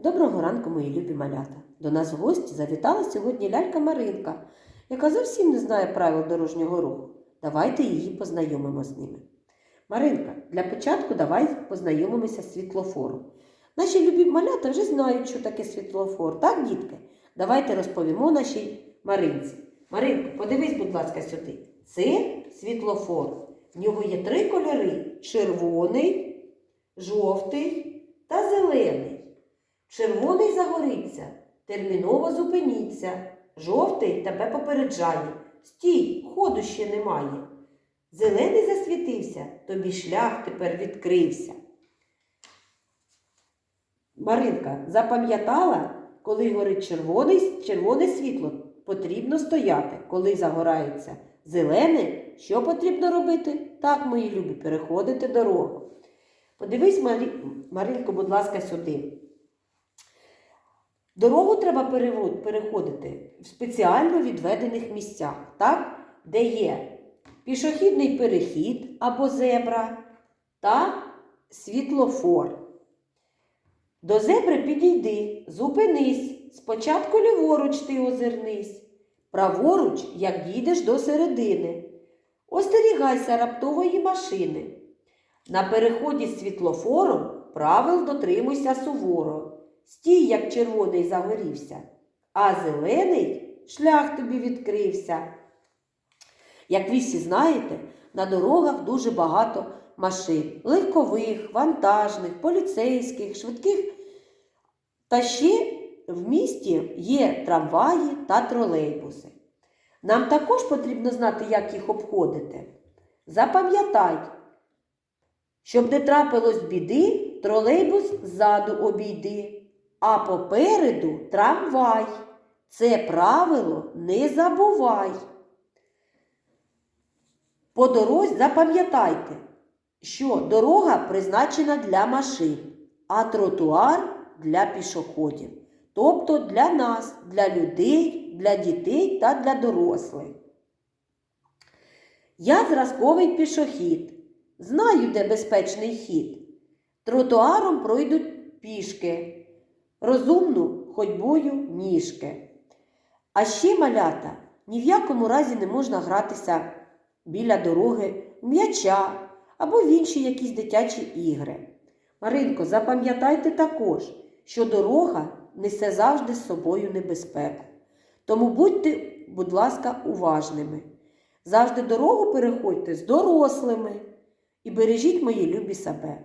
Доброго ранку, мої любі малята. До нас в гості завітала сьогодні лялька Маринка, яка зовсім не знає правил дорожнього руху. Давайте її познайомимо з ними. Маринка, для початку давай познайомимося з світлофором. Наші любі малята вже знають, що таке світлофор, так, дітки? Давайте розповімо нашій Маринці. Маринко, подивись, будь ласка, сюди. Це світлофор. В нього є три кольори: червоний, жовтий та зелений. Червоний загориться, терміново зупиніться. Жовтий тебе попереджає. Стій, ходу ще немає. Зелений засвітився, тобі шлях тепер відкрився. Маринка, запам'ятала, коли горить червоний, червоне світло, потрібно стояти. Коли загорається зелене, що потрібно робити? Так, мої любі, переходити дорогу. Подивись. Маринко, будь ласка, сюди. Дорогу треба переходити в спеціально відведених місцях, так? де є пішохідний перехід або зебра та світлофор. До зебри підійди, зупинись. Спочатку ліворуч ти озирнись, праворуч, як дійдеш до середини. Остерігайся раптової машини. На переході з світлофором правил дотримуйся суворо. Стій, як червоний загорівся, а зелений шлях тобі відкрився. Як ви всі знаєте, на дорогах дуже багато машин легкових, вантажних, поліцейських, швидких. Та ще в місті є трамваї та тролейбуси. Нам також потрібно знати, як їх обходити. Запам'ятай, щоб не трапилось біди, тролейбус ззаду обійди, а попереду трамвай. Це правило не забувай. По дорозі запам'ятайте, що дорога призначена для машин, а тротуар для пішоходів. Тобто для нас, для людей, для дітей та для дорослих. Я зразковий пішохід. Знаю, де безпечний хід. Тротуаром пройдуть пішки, розумну ходьбою ніжки. А ще малята ні в якому разі не можна гратися біля дороги м'яча або в інші якісь дитячі ігри. Маринко, запам'ятайте також, що дорога несе завжди з собою небезпеку. Тому будьте, будь ласка, уважними. Завжди дорогу переходьте з дорослими і бережіть мої любі себе.